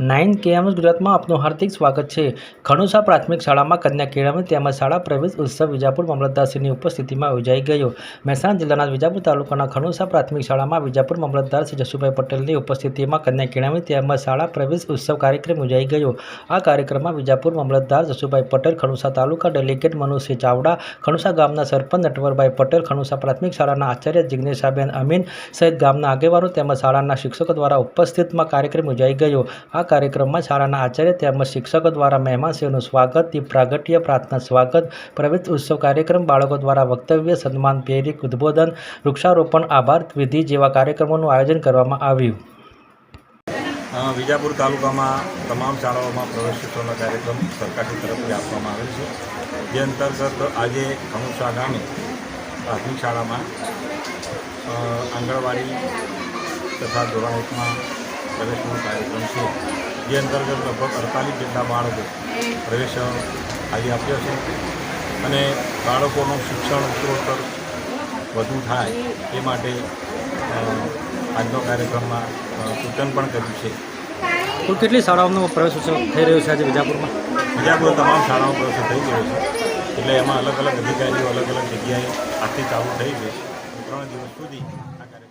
Nine KM ગુજરાતમાં આપનું હાર્દિક સ્વાગત છે. ખણુસા પ્રાથમિક શાળામાં કન્યા કેળવણી તેમજ શાળા પ્રવેશ ઉત્સવ વિજાપુર મામલતદારશ્રીની ઉપસ્થિતિમાં યોજાઈ ગયો. મહેસાણા જિલ્લાના વિજાપુર તાલુકાના ખણુસા પ્રાથમિક શાળામાં વિજાપુર મામલતદાર શ્રી જશુભાઈ પટેલની ઉપસ્થિતિમાં કન્યા કેળવણી તેમજ શાળા પ્રવેશ ઉત્સવ કાર્યક્રમ યોજાઈ ગયો. આ કાર્યક્રમમાં વિજાપુર મામલતદાર જશુભાઈ પટેલ ખણુસા તાલુકા ડેલિગેટ મનુસિંહ ચાવડા ખણુસા ગામના સરપંચ નટવરભાઈ પટેલ ખણુસા પ્રાથમિક શાળાના આચાર્ય જિજ્ઞેશાબેન અમીન સહિત ગામના આગેવાનો તેમજ શાળાના શિક્ષકો દ્વારા ઉપસ્થિતમાં કાર્યક્રમ યોજાઈ ગયો. આ કાર્યક્રમમાં શાળાના આચાર્ય તેમજ શિક્ષકો દ્વારા મહેમાનશ્રીઓનું સ્વાગત, દીપ પ્રાગટ્ય, પ્રાર્થના સ્વાગત પ્રવેશ ઉત્સવ કાર્યક્રમ, બાળકો દ્વારા વક્તવ્ય, સન્માન પ્રેરિક ઉદ્બોધન, વૃક્ષારોપણ, આભાર, વિધિ જેવા કાર્યક્રમોનું આયોજન કરવામાં આવ્યું. વિજાપુર તાલુકામાં તમામ શાળાઓમાં પ્રવેશોત્સવનો કાર્યક્રમ સરકારની તરફથી આપવામાં આવેલ છે. જે અંતર્ગત આજે ખણુસા ગામે પ્રાથમિક શાળામાં આંગણવાડી તથા ધોરણ એકમાં પ્રવેશનો કાર્યક્રમ છે. જે અંતર્ગત લગભગ અડતાલીસ જેટલા બાળકો પ્રવેશ આજે આપ્યો છે. અને બાળકોનું શિક્ષણ ઉત્તરોત્તર વધુ થાય એ માટે આજનો કાર્યક્રમમાં સૂચન પણ કર્યું છે. કુલ કેટલી શાળાઓનો પ્રવેશ ઉત્સવ થઈ રહ્યો છે આજે વિજાપુરમાં? વિજાપુર તમામ શાળાઓ પ્રવેશ થઈ ગયો છે. એટલે એમાં અલગ અલગ અધિકારીઓ અલગ અલગ જગ્યાએ આથી ચાલુ થઈ છે. ત્રણ દિવસ સુધી આ કાર્ય-